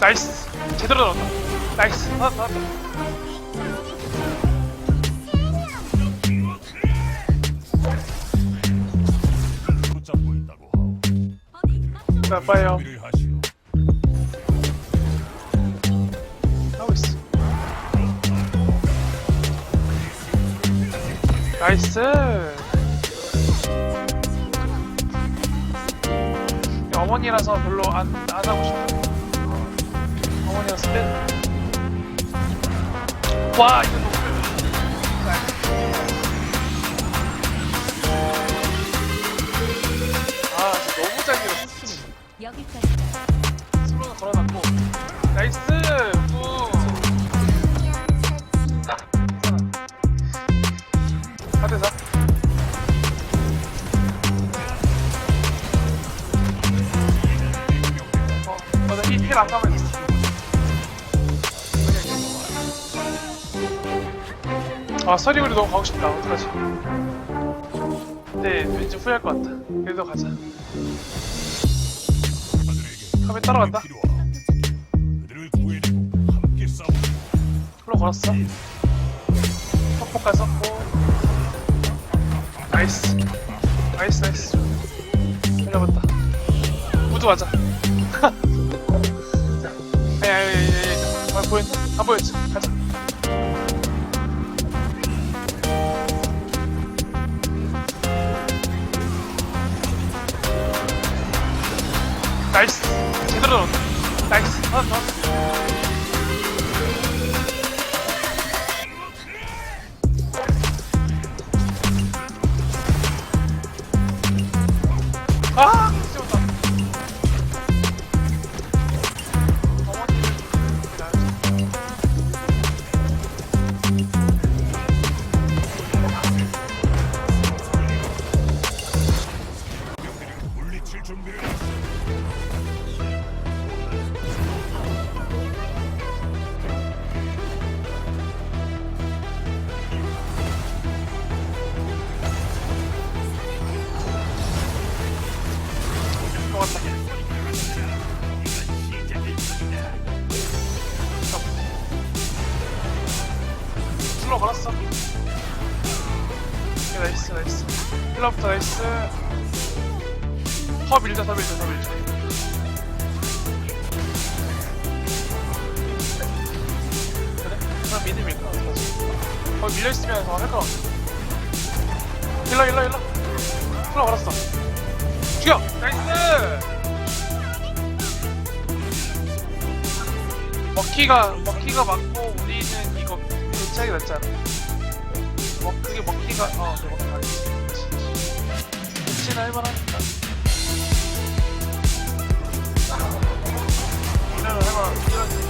나이스. 제대로 나왔다. 나이스. 나왔다 나왔다 붙잡고 있다고 하오. 나빠요. 준비를 하시오. 하고 있어. 나이스. 어머니라서 별로 안, 안 하고 싶어 와. 이거 너무 아 진짜 너무 잘 밀었어 여기까지. 스로는 걸어놨고. 나이스! 우 4대4 어, 맞아 힐안 가면 있어 아 서리우리 너무 가고 싶다. 어떡하지 근데 왠지 후회할 것 같다 그래도 가자. 카메 따라간다. 풀로 걸었어. 퍽퍽까지 썼고. 나이스. 나이스 나이스. 달려봤다. 우드 가자 아니 아니 아니 아니 아 보였나? 안 보였지? 가자 나이스 제대 걸었어. 오케이, 나이스, 나이스. 힐러부터 나이스. 더 밀자, 더 밀자, 더 밀자. 그래? 그럼 미드 밀까? 거기 밀려있으면 더할거 같아. 힐러, 힐러, 힐러. 걸었어. 죽여! 나이스! 먹기가, 먹기가 맞고, 우리는 이거 대체하게 낫잖아. 먹, 그게 먹기가, 어, 네, 먹기가 맞지. 대체는 할만하니까. 이런 할만한, 이런.